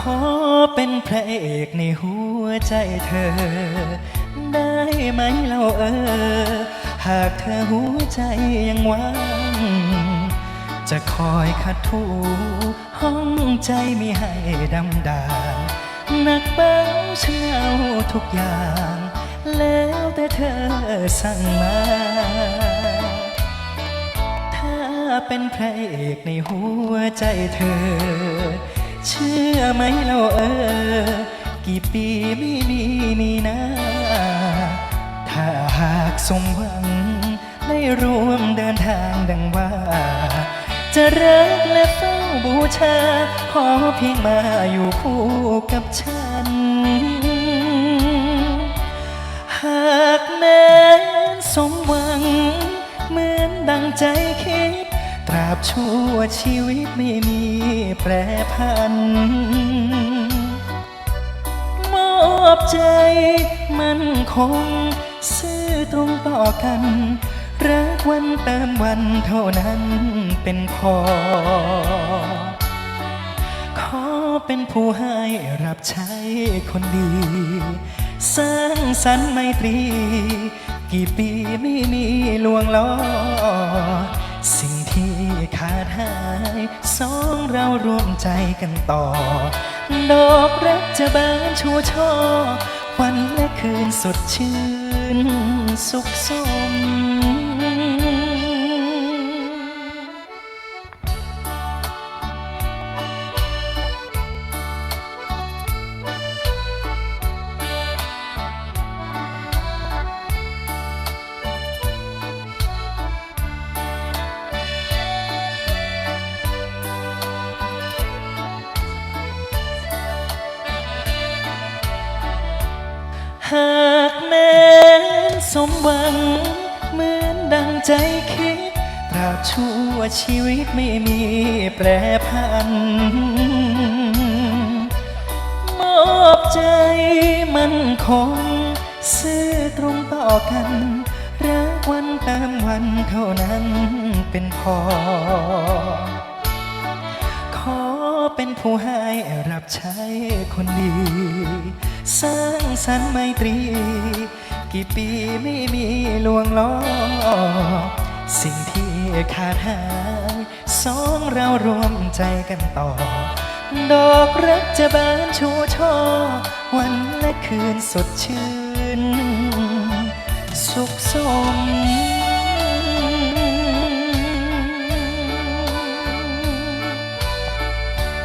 ขอเป็นพระเอกในหัวใจเธอ ได้ไหมเล่าเออ หากเธอหัวใจยังว่างจะคอยขัดถูห้องใจมีให้ดำดานหนักเบาเช้าทุกอย่าง แล้วแต่เธอสั่งมาถ้าเป็นพระเอกในหัวใจเธอ เชื่อไหมเราเออ กี่ปีไม่มีนี่นะ ถ้าหากสมหวัง ได้ร่วมเดินทางดังว่า จะรักและเฝ้าบูชา ขอเพียงมาอยู่คู่กับฉัน หากแม้นสมหวัง เหมือนดังใจคิด บชั่วชีวิตไม่มีแปรพัน มอบใจมันคง ซื่อตรงต่อกัน รักวันเติมวันเท่านั้นเป็นพอ ขอเป็นผู้ให้รับใช้คนดี สร้างสรรค์ไมตรี กี่ปีไม่มีลวงล้อสิายสองเราร่วมใจกันต่อ ดอกรักจะบานชูช่อวันและคืนสดชื่นสุขสม สมหวัง เหมือนดังใจคิด ตราบชั่วชีวิตไม่มีแปรพัน มอบใจมันคงซื่อตรงต่อกัน รักวันตามวันเท่านั้นเป็นพอขอ เป็นผู้ให้รับใช้คนดี สร้างสรรค์ไมตรี กี่ปีไม่มีลวงล้อ สิ่งที่ขาดหายสองเรารวมใจกันต่อ ดอกรักจะบานชูช่อ วันและคืนสดชื่น สุขสม